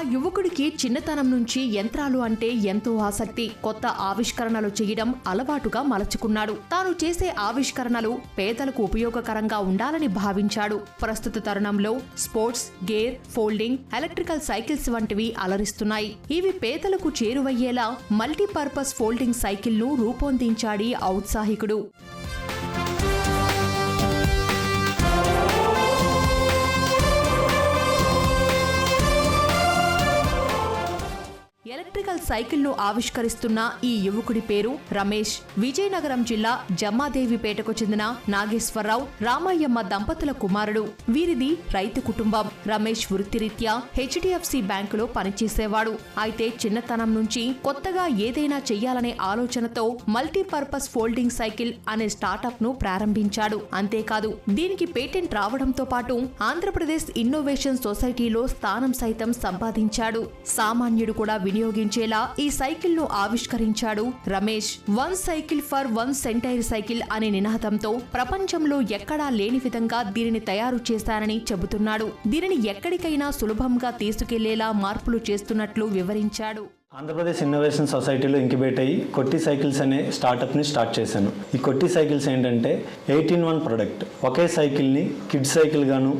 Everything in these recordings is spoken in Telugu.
ఆ యువకుడికి చిన్నతనం నుంచి యంత్రాలు అంటే ఎంతో ఆసక్తి. కొత్త ఆవిష్కరణలు చేయడం అలవాటుగా మలచుకున్నాడు. తాను చేసే ఆవిష్కరణలు పేదలకు ఉపయోగకరంగా ఉండాలని భావించాడు. ప్రస్తుత తరుణంలో sports gear folding electrical cycles వంటివి అలరిస్తున్నాయి. ఇవి పేదలకు చేరువయ్యేలా మల్టీపర్పస్ ఫోల్డింగ్ సైకిల్ను రూపొందించాడి ఔత్సాహికుడు. ఎలక్ట్రికల్ సైకిల్ను ఆవిష్కరిస్తున్న ఈ యువకుడి పేరు రమేష్. విజయనగరం జిల్లా జమ్మాదేవిపేటకు చెందిన నాగేశ్వరరావు రామయ్యమ్మ దంపతుల కుమారుడు. వీరిది రైతు కుటుంబం. రమేష్ వృత్తిరీత్యా హెచ్డిఎఫ్సి బ్యాంకులో పనిచేసేవాడు. అయితే చిన్నతనం నుంచి కొత్తగా ఏదైనా చెయ్యాలనే ఆలోచనతో మల్టీపర్పస్ ఫోల్డింగ్ సైకిల్ అనే స్టార్టప్ను ప్రారంభించాడు. అంతేకాదు దీనికి పేటెంట్ రావడంతో పాటు ఆంధ్రప్రదేశ్ ఇన్నోవేషన్ సొసైటీలో స్థానం సైతం సంపాదించాడు. సామాన్యుడు కూడా వినియోగించేలా ఈ సైకిల్ను ఆవిష్కరించాడు Ramesh. One cycle for one సెంటైర్ cycle అనే నినాదంతో ప్రపంచంలో ఎక్కడా లేని విధంగా దీనిని తయారు చేశానని చెబుతున్నాడు. దీనిని ఎక్కడికైనా సులభంగా తీసుకెళ్ళేలా మార్పులు చేస్తున్నట్లు వివరించాడు. ఆంధ్రప్రదేశ్ ఇన్నోవేషన్ సొసైటీలో ఇంక్యుబేట్ అయ్యి కొట్టి సైకిల్స్ అనే స్టార్టప్ని స్టార్ట్ చేశాను. ఈ కొట్టి సైకిల్స్ ఏంటంటే ఎయిటీన్ వన్ ప్రొడక్ట్ ఒకే సైకిల్ని కిడ్ సైకిల్ గాను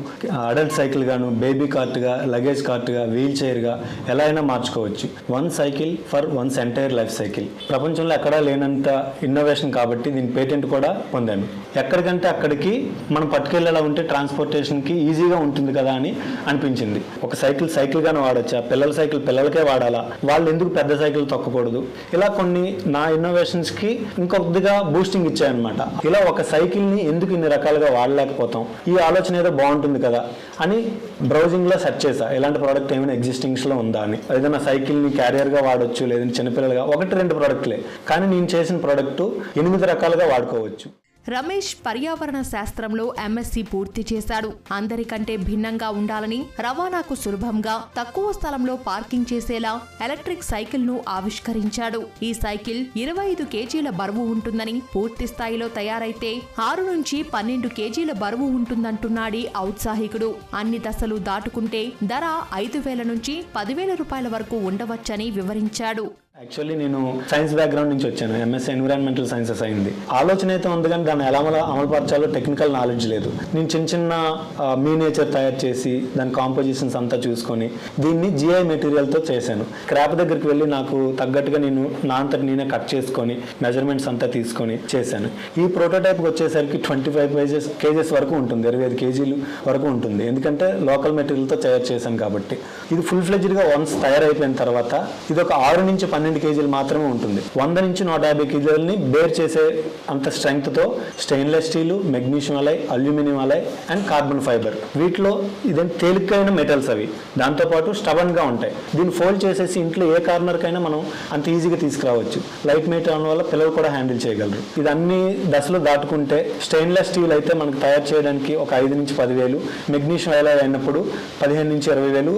అడల్ట్ సైకిల్ గాను బేబీ కార్ట్గా లగేజ్ కార్ట్గా వీల్ చైర్గా ఎలా అయినా మార్చుకోవచ్చు. One cycle for once entire life cycle ప్రపంచంలో ఎక్కడా లేనంత ఇన్నోవేషన్ కాబట్టి దీని పేటెంట్ కూడా పొందాను. ఎక్కడికంటే అక్కడికి మనం పట్టుకెళ్ళేలా ఉంటే ట్రాన్స్పోర్టేషన్కి ఈజీగా ఉంటుంది కదా అని అనిపించింది. ఒక సైకిల్ సైకిల్గానే వాడచ్చా? పిల్లల సైకిల్ పిల్లలకే వాడాలా? వాళ్ళు ఎందుకు పెద్ద సైకిల్ తొక్కకూడదు? ఇలా కొన్ని నా ఇన్నోవేషన్స్కి ఇంకొద్దిగా బూస్టింగ్ ఇచ్చాయన్నమాట. ఇలా ఒక సైకిల్ని ఎందుకు ఇన్ని రకాలుగా వాడలేకపోతాం? ఈ ఆలోచన ఏదో బాగుంటుంది కదా అని బ్రౌజింగ్లో సెర్చ్ చేసా ఇలాంటి ప్రోడక్ట్ ఏమైనా ఎగ్జిస్టింగ్స్లో ఉందా అని. ఏదైనా సైకిల్ని క్యారియర్గా వాడచ్చు లేదంటే చిన్నపిల్లలుగా ఒకటి రెండు ప్రోడక్ట్లే కానీ నేను చేసిన ప్రోడక్ట్ ఎనిమిది రకాలుగా వాడుకోవచ్చు. రమేష్ పర్యావరణ శాస్త్రంలో ఎంఎస్సీ పూర్తి చేశాడు. అందరికంటే భిన్నంగా ఉండాలని రవాణాకు సులభంగా తక్కువ స్థలంలో పార్కింగ్ చేసేలా ఎలక్ట్రిక్ సైకిల్ను ఆవిష్కరించాడు. ఈ సైకిల్ ఇరవై ఐదు కేజీల బరువు ఉంటుందని పూర్తి స్థాయిలో తయారైతే ఆరు నుంచి పన్నెండు కేజీల బరువు ఉంటుందంటున్నాడి ఔత్సాహికుడు. అన్ని దశలు దాటుకుంటే ధర ఐదు వేల నుంచి పదివేల రూపాయల వరకు ఉండవచ్చని వివరించాడు. యాక్చువల్లీ నేను సైన్స్ బ్యాక్గ్రౌండ్ నుంచి వచ్చాను. ఎంఎస్ ఎన్విరాన్మెంటల్ సైన్సెస్ అయింది. ఆలోచన అయితే ఉంది కానీ దాన్ని ఎలా అమలు అమలుపరచాలో టెక్నికల్ నాలెడ్జ్ లేదు. నేను చిన్న చిన్న మీ నేచర్ తయారు చేసి దాని కాంపోజిషన్స్ అంతా చూసుకొని దీన్ని జిఐ మెటీరియల్తో చేశాను. క్రాప్ దగ్గరికి వెళ్ళి నాకు తగ్గట్టుగా నేను నా అంతటి నేనే కట్ చేసుకొని మెజర్మెంట్స్ అంతా తీసుకొని చేశాను. ఈ ప్రోటోటైప్కి వచ్చేసరికి ట్వంటీ ఫైవ్ కేజెస్ కేజెస్ వరకు ఉంటుంది. ఇరవై ఐదు కేజీలు వరకు ఉంటుంది. ఎందుకంటే లోకల్ మెటీరియల్తో తయారు చేశాను కాబట్టి. ఇది ఫుల్ ఫ్లెజ్డ్గా వన్స్ తయారైపోయిన తర్వాత ఇది ఒక ఆరు నుంచి పన్నెండు కేజీలు మాత్రమే ఉంటుంది. వంద నుంచి నూట యాభై కేజీలని బేర్ చేసే అంత స్ట్రెంగ్త్తో stainless steel magnesium alloy aluminium alloy and carbon fibre వీటిలో ఇదే తేలికైన మెటల్స్ అవి. దాంతోపాటు స్టబన్గా ఉంటాయి. దీన్ని ఫోల్డ్ చేసేసి ఇంట్లో ఏ కార్నర్కైనా మనం అంత ఈజీగా తీసుకురావచ్చు. లైట్ వెయిట్ అవడం వల్ల పిల్లలు కూడా హ్యాండిల్ చేయగలరు. ఇది అన్ని దశలు దాటుకుంటే స్టెయిన్లెస్ స్టీల్ అయితే మనకు తయారు చేయడానికి ఒక ఐదు నుంచి పదివేలు మెగ్నీషియం అలై అయినప్పుడు పదిహేను నుంచి ఇరవై వేలు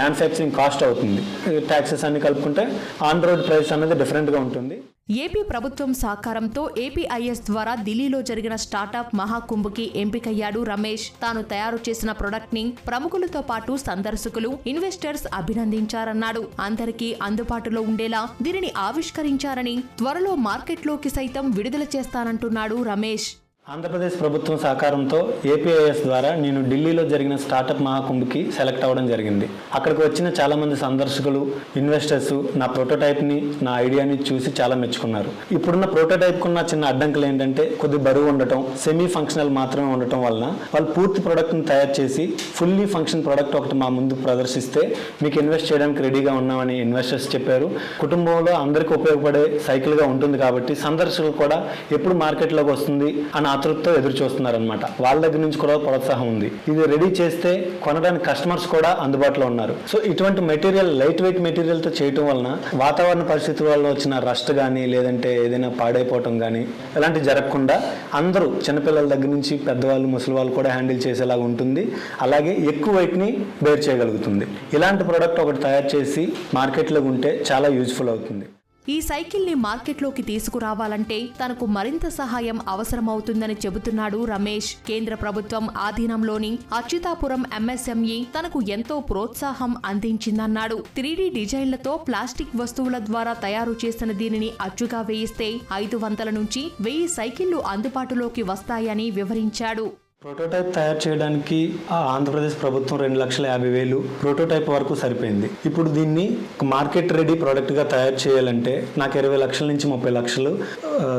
మ్యానుఫ్యాక్చరింగ్ కాస్ట్ అవుతుంది. ట్యాక్సెస్ అన్ని కలుపుకుంటే ఆన్ రోడ్ ప్రైస్ అనేది డిఫరెంట్గా ఉంటుంది. ఏపీ ప్రభుత్వం సహకారంతో ఏపీఐఎస్ ద్వారా ఢిల్లీలో జరిగిన స్టార్టప్ మహాకుంభకి ఎంపికయ్యాడు రమేష్. తాను తయారు చేసిన ప్రొడక్ట్ని ప్రముఖులతో పాటు సందర్శకులు ఇన్వెస్టర్స్ అభినందించారన్నాడు. అందరికీ అందుబాటులో ఉండేలా దీనిని ఆవిష్కరించారని త్వరలో మార్కెట్లోకి సైతం విడుదల చేస్తానంటున్నాడు రమేష్. ఆంధ్రప్రదేశ్ ప్రభుత్వం సహకారంతో ఏపీఐఎస్ ద్వారా నేను ఢిల్లీలో జరిగిన స్టార్టప్ మహాకుంభకి సెలెక్ట్ అవ్వడం జరిగింది. అక్కడికి వచ్చిన చాలామంది సందర్శకులు ఇన్వెస్టర్స్ నా ప్రోటోటైప్ని నా ఐడియాని చూసి చాలా మెచ్చుకున్నారు. ఇప్పుడున్న ప్రోటోటైప్కు ఉన్న చిన్న అడ్డంకులు ఏంటంటే కొద్ది బరువు ఉండటం సెమీ ఫంక్షనల్ మాత్రమే ఉండటం వలన వాళ్ళు పూర్తి ప్రోడక్ట్ని తయారు చేసి ఫుల్లీ ఫంక్షన్ ప్రోడక్ట్ ఒకటి మా ముందు ప్రదర్శిస్తే మీకు ఇన్వెస్ట్ చేయడానికి రెడీగా ఉన్నామని ఇన్వెస్టర్స్ చెప్పారు. కుటుంబంలో అందరికీ ఉపయోగపడే సైకిల్గా ఉంటుంది కాబట్టి సందర్శకులు కూడా ఎప్పుడు మార్కెట్లోకి వస్తుంది అని ఆతృతతో ఎదురు చూస్తున్నారనమాట వాళ్ళ దగ్గర నుంచి కూడా ప్రోత్సాహం ఉంది. ఇది రెడీ చేస్తే కొనడానికి కస్టమర్స్ కూడా అందుబాటులో ఉన్నారు. సో ఇటువంటి మెటీరియల్ లైట్ వెయిట్ మెటీరియల్తో చేయటం వలన వాతావరణ పరిస్థితుల వల్ల వచ్చిన రస్ట్ కానీ లేదంటే ఏదైనా పాడైపోవటం కానీ ఇలాంటివి జరగకుండా అందరూ చిన్నపిల్లల దగ్గర నుంచి పెద్దవాళ్ళు ముసలి వాళ్ళు కూడా హ్యాండిల్ చేసేలాగా ఉంటుంది. అలాగే ఎక్కువ వెయిట్ని బేర్ చేయగలుగుతుంది. ఇలాంటి ప్రోడక్ట్ ఒకటి తయారు చేసి మార్కెట్లో ఉంటే చాలా యూజ్ఫుల్ అవుతుంది. ఈ సైకిల్ని మార్కెట్లోకి తీసుకురావాలంటే తనకు మరింత సహాయం అవసరమవుతుందని చెబుతున్నాడు రమేష్. కేంద్ర ప్రభుత్వం ఆధీనంలోని అచ్యుతాపురం ఎంఎస్ఎంఈ తనకు ఎంతో ప్రోత్సాహం అందించిందన్నాడు. త్రీడీ డిజైన్లతో ప్లాస్టిక్ వస్తువుల ద్వారా తయారు చేసిన దీనిని అచ్చుగా వేయిస్తే ఐదు వందల నుంచి వెయ్యి సైకిళ్ళు అందుబాటులోకి వస్తాయని వివరించాడు. ప్రోటోటైప్ తయారు చేయడానికి ఆ ఆంధ్రప్రదేశ్ ప్రభుత్వం రెండు లక్షల యాభై వేలు ప్రోటోటైప్ వరకు సరిపోయింది. ఇప్పుడు దీన్ని మార్కెట్ రెడీ ప్రోడక్ట్గా తయారు చేయాలంటే నాకు ఇరవై లక్షల నుంచి ముప్పై లక్షలు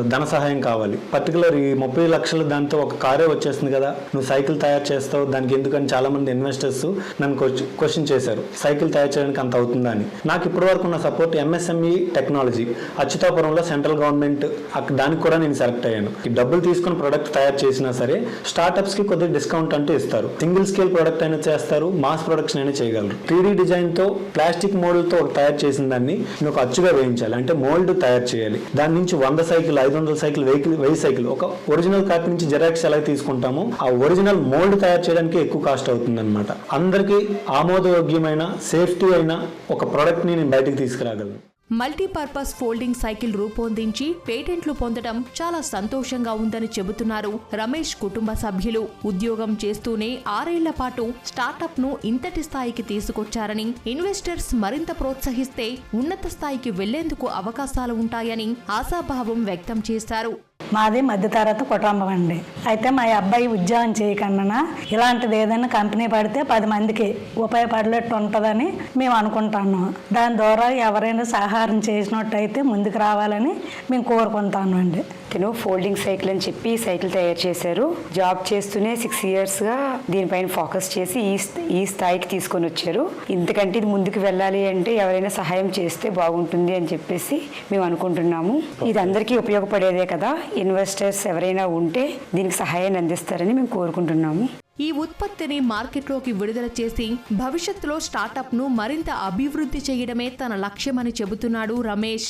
ధన సహాయం కావాలి. పర్టికులర్ ఈ ముప్పై లక్షలు దాంతో ఒక కారే వచ్చేస్తుంది కదా నువ్వు సైకిల్ తయారు చేస్తావు దానికి ఎందుకని చాలా మంది ఇన్వెస్టర్స్ నన్ను క్వశ్చన్ చేశారు. సైకిల్ తయారు చేయడానికి అంత అవుతుందా అని. నాకు ఇప్పటి వరకు ఉన్న సపోర్ట్ ఎంఎస్ఎంఈ టెక్నాలజీ అచ్యుతాపురంలో సెంట్రల్ గవర్నమెంట్ దానికి కూడా నేను సెలెక్ట్ అయ్యాను. ఈ డబ్బులు తీసుకుని ప్రోడక్ట్ తయారు చేసినా సరే స్టార్టప్స్కి కొద్దిగా డిస్కౌంట్ అంటూ ఇస్తారు. సింగిల్ స్కేల్ ప్రోడక్ట్ అయినా చేస్తారు మాస్ ప్రొడక్షన్ అయినా చేయగలరు. త్రీ డిజైన్తో ప్లాస్టిక్ మోల్డ్తో తయారు చేసిన దాన్ని నువ్వు అచ్చుగా వేయించాలి. అంటే మోల్డ్ తయారు చేయాలి. దాని నుంచి వంద సైకిల్ ఐదు వందల సైకిల్ వెహికల్ వెయ్యి సైకిల్. ఒక ఒరిజినల్ కాపీ నుంచి జెరాక్స్ ఎలా తీసుకుంటామో ఆ ఒరిజినల్ మోల్డ్ తయారు చేయడానికి ఎక్కువ కాస్ట్ అవుతుంది అనమాట అందరికీ ఆమోదయోగ్యమైన సేఫ్టీ అయిన ఒక ప్రోడక్ట్ని నేను బయటకు తీసుకురాగలను. మల్టీపర్పస్ ఫోల్డింగ్ సైకిల్ రూపొందించి పేటెంట్లు పొందడం చాలా సంతోషంగా ఉందని చెబుతున్నారు రమేష్ కుటుంబ సభ్యులు. ఉద్యోగం చేస్తూనే ఆరేళ్ళ పాటు స్టార్టప్ను ఇంతటి స్థాయికి తీసుకొచ్చారని ఇన్వెస్టర్స్ మరింత ప్రోత్సహిస్తే ఉన్నత స్థాయికి వెళ్ళేందుకు అవకాశాలు ఉంటాయని ఆశాభావం వ్యక్తం చేశారు. మాది మధ్యతరగతి కుటుంబం అండి. అయితే మా అబ్బాయి ఉద్యోగం చేయకుండా ఇలాంటిది ఏదైనా కంపెనీ పడితే పది మందికి ఉపయోగపడేట్టు ఉంటుందని మేము అనుకుంటాను దాని ద్వారా ఎవరైనా సహాయం చేసినట్టయితే ముందుకు రావాలని మేము కోరుకుంటాను అండి. తిను ఫోల్డింగ్ సైకిల్ అని చెప్పి సైకిల్ తయారు చేశారు. జాబ్ చేస్తూనే సిక్స్ ఇయర్స్గా దీనిపైన ఫోకస్ చేసి ఈ ఈ స్థాయికి తీసుకొని వచ్చారు. ఇంతకంటే ఇది ముందుకు వెళ్ళాలి అంటే ఎవరైనా సహాయం చేస్తే బాగుంటుంది అని చెప్పేసి మేము అనుకుంటున్నాము. ఇది అందరికీ ఉపయోగపడేదే కదా. ఇన్వెస్టర్స్ ఎవరైనా ఉంటే దీనికి సహాయాన్ని అందిస్తారని మేము కోరుకుంటున్నాము. ఈ ఉత్పత్తిని మార్కెట్లోకి విడుదల చేసి భవిష్యత్తులో స్టార్టప్ను మరింత అభివృద్ధి చేయడమే తన లక్ష్యమని చెబుతున్నాడు రమేష్.